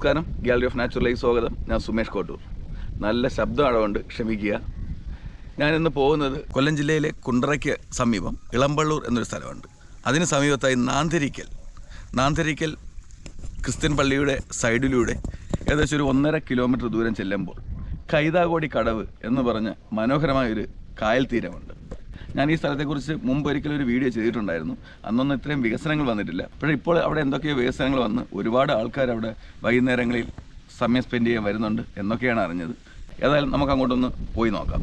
നമസ്കാരം. Gallery of natural life സ്വാഗതം. ഞാൻ സുമേഷ് കോട്ടൂർ. നല്ല ശബ്ദം അടവുണ്ട് ക്ഷമിക്കുക. ഞാനിന്ന് പോകുന്നത് കൊല്ലം ജില്ലയിലെ കുണ്ടറയ്ക്ക് സമീപം ഇളമ്പള്ളൂർ എന്നൊരു സ്ഥലമുണ്ട്. അതിന് സമീപത്തായി നാന്തിരിക്കൽ. നാന്തിരിക്കൽ ക്രിസ്ത്യൻ പള്ളിയുടെ സൈഡിലൂടെ ഏകദേശം ഒരു ഒന്നര കിലോമീറ്റർ ദൂരം ചെല്ലുമ്പോൾ കൈതാകോടി കടവ് എന്ന് പറഞ്ഞ മനോഹരമായൊരു കായൽ തീരമുണ്ട്. ഞാൻ ഈ സ്ഥലത്തെക്കുറിച്ച് മുമ്പ് ഒരിക്കലും ഒരു വീഡിയോ ചെയ്തിട്ടുണ്ടായിരുന്നു. അന്നൊന്നും ഇത്രയും വികസനങ്ങൾ വന്നിട്ടില്ല. പക്ഷേ ഇപ്പോൾ അവിടെ എന്തൊക്കെയോ വികസനങ്ങൾ വന്ന് ഒരുപാട് ആൾക്കാർ അവിടെ വൈകുന്നേരങ്ങളിൽ സമയം സ്പെൻഡ് ചെയ്യാൻ വരുന്നുണ്ട് എന്നൊക്കെയാണ് അറിഞ്ഞത്. ഏതായാലും നമുക്ക് അങ്ങോട്ടൊന്ന് പോയി നോക്കാം.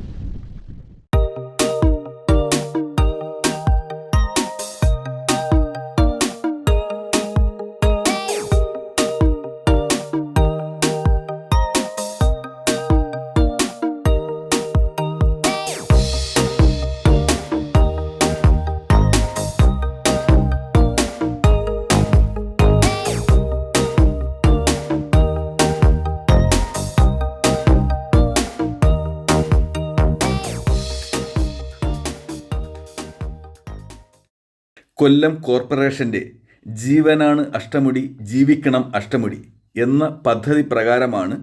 കൊല്ലം കോർപ്പറേഷന്റെ ജീവനാണ് അഷ്ടമുടി ജീവിക്കണം അഷ്ടമുടി എന്ന പദ്ധതി പ്രകാരമാണ്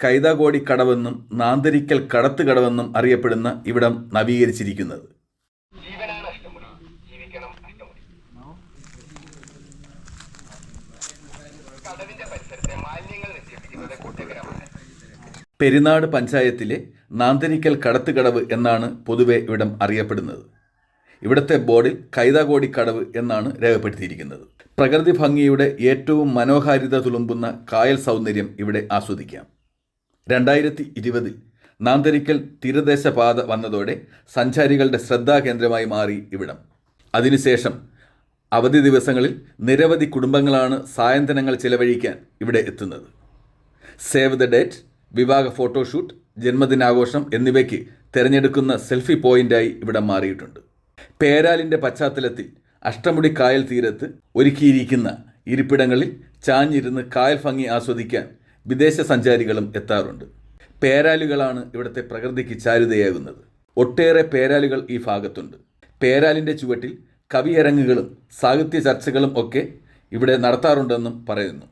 കൈതാകോടി കടവെന്നും നാന്തരിക്കൽ കടത്ത് കടവെന്നും അറിയപ്പെടുന്ന ഇവിടം നവീകരിച്ചിരിക്കുന്നത്. പെരിനാട് പഞ്ചായത്തിലെ നാന്തരിക്കൽ കടത്തുകടവ് എന്നാണ് പൊതുവെ ഇവിടം അറിയപ്പെടുന്നത്. ഇവിടുത്തെ ബോർഡിൽ കൈതാകോടി കടവ് എന്നാണ് രേഖപ്പെടുത്തിയിരിക്കുന്നത്. പ്രകൃതി ഭംഗിയുടെ ഏറ്റവും മനോഹാരിത തുളുമ്പുന്ന കായൽ സൗന്ദര്യം ഇവിടെ ആസ്വദിക്കാം. രണ്ടായിരത്തി ഇരുപതിൽ നാന്തരിക്കൽ തീരദേശ പാത വന്നതോടെ സഞ്ചാരികളുടെ ശ്രദ്ധാകേന്ദ്രമായി മാറി ഇവിടം. അതിനുശേഷം അവധി ദിവസങ്ങളിൽ നിരവധി കുടുംബങ്ങളാണ് സായന്തനങ്ങൾ ചിലവഴിക്കാൻ ഇവിടെ എത്തുന്നത്. സേവ് ദ ഡേറ്റ് വിവാഹ ഫോട്ടോഷൂട്ട് ജന്മദിനാഘോഷം എന്നിവയ്ക്ക് തിരഞ്ഞെടുക്കുന്ന സെൽഫി പോയിന്റായി ഇവിടം മാറിയിട്ടുണ്ട്. പേരാലിന്റെ പശ്ചാത്തലത്തിൽ അഷ്ടമുടി കായൽ തീരത്ത് ഒരുക്കിയിരിക്കുന്ന ഇരിപ്പിടങ്ങളിൽ ചാഞ്ഞിരുന്ന് കായൽ ഭംഗി ആസ്വദിക്കാൻ വിദേശ സഞ്ചാരികളും എത്താറുണ്ട്. പേരാലുകളാണ് ഇവിടുത്തെ പ്രകൃതിക്ക് ചാരുതയാകുന്നത്. ഒട്ടേറെ പേരാലുകൾ ഈ ഭാഗത്തുണ്ട്. പേരാലിന്റെ ചുവട്ടിൽ കവിയരങ്ങുകളും സാഹിത്യ ചർച്ചകളും ഒക്കെ ഇവിടെ നടത്താറുണ്ടെന്നും പറയുന്നു.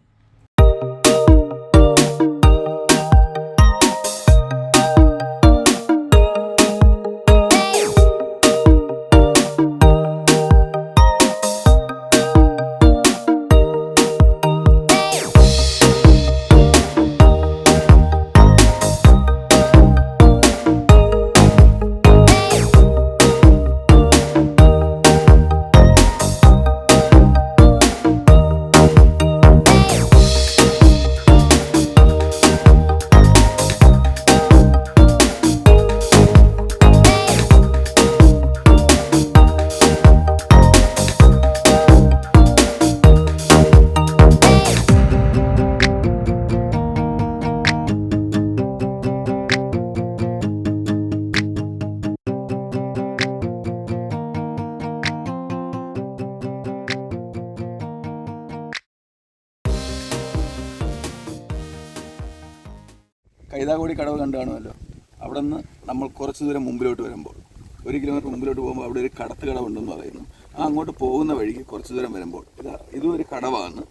കൈതാകോടി കടവ് കണ്ടു കാണുമല്ലോ. അവിടെ നിന്ന് നമ്മൾ കുറച്ച് ദൂരം മുമ്പിലോട്ട് വരുമ്പോൾ ഒരു കിലോമീറ്റർ മുമ്പിലോട്ട് പോകുമ്പോൾ അവിടെ ഒരു കടത്ത് കടവുണ്ടെന്ന് പറയുന്നു. ആ അങ്ങോട്ട് പോകുന്ന വഴിക്ക് കുറച്ച് ദൂരം വരുമ്പോൾ ഇതാ ഇതും ഒരു കടവാണ്.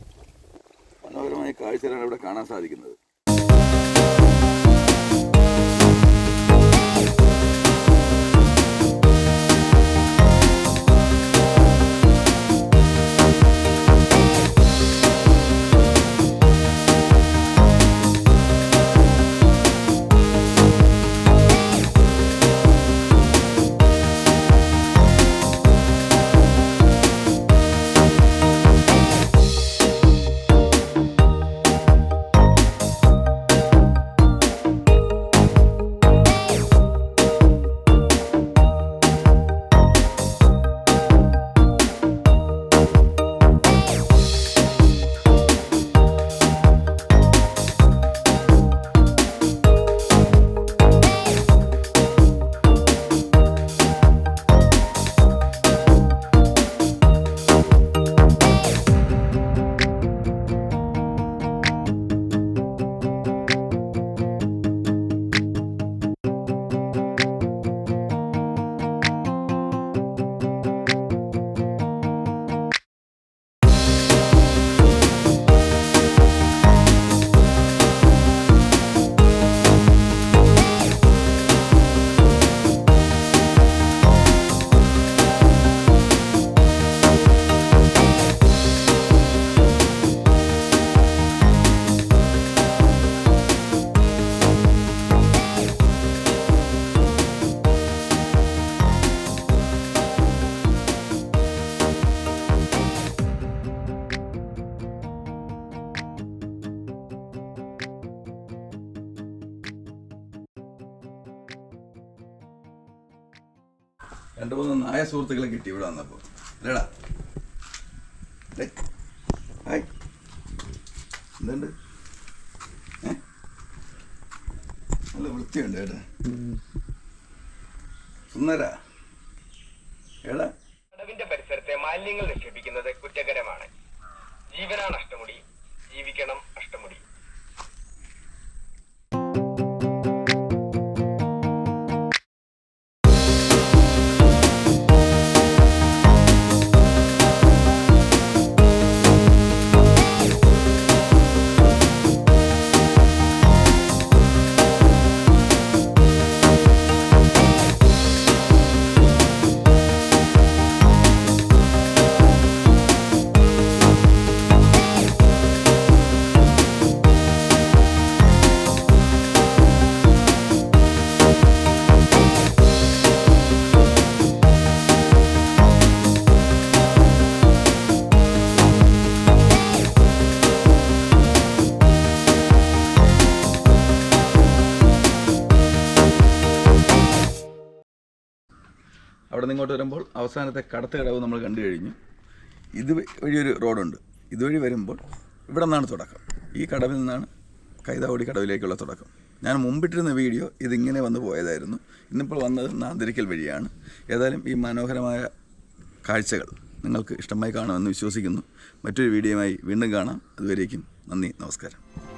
മനോഹരമായ കാഴ്ചകളാണ് ഇവിടെ കാണാൻ സാധിക്കുന്നത്. രണ്ട് മൂന്ന് നായ സുഹൃത്തുക്കളെ കിട്ടി ഇവിടെ വന്നപ്പോൾ അല്ലേടാ. ഹായ്. എന്തുണ്ട്? നല്ല വൃത്തിയുണ്ട് ഏട്ടാ. സുന്ദര. ഏടാ? പരിസരത്തെ മാലിന്യങ്ങൾ നിക്ഷേപിക്കുന്നത് കുറ്റകരമാണ്. ജീവനാണ് അഷ്ടമുടി ജീവിക്കണം. നിന്ന് ഇങ്ങോട്ട് വരുമ്പോൾ അവസാനത്തെ കടത്ത് കടവ് നമ്മൾ കണ്ടു കഴിഞ്ഞു. ഇത് വഴിയൊരു റോഡുണ്ട്. ഇതുവഴി വരുമ്പോൾ ഇവിടെ നിന്നാണ് തുടക്കം. ഈ കടവിൽ നിന്നാണ് കൈതാവടി കടവിലേക്കുള്ള തുടക്കം. ഞാൻ മുമ്പിട്ടിരുന്ന വീഡിയോ ഇതിങ്ങനെ വന്നു പോയതായിരുന്നു. ഇന്നിപ്പോൾ വന്നത് നാന്തിരിക്കൽ വഴിയാണ്. ഏതായാലും ഈ മനോഹരമായ കാഴ്ചകൾ നിങ്ങൾക്ക് ഇഷ്ടമായി കാണുമെന്ന് വിശ്വസിക്കുന്നു. മറ്റൊരു വീഡിയോയുമായി വീണ്ടും കാണാം. അതുവരേക്കും നന്ദി നമസ്കാരം.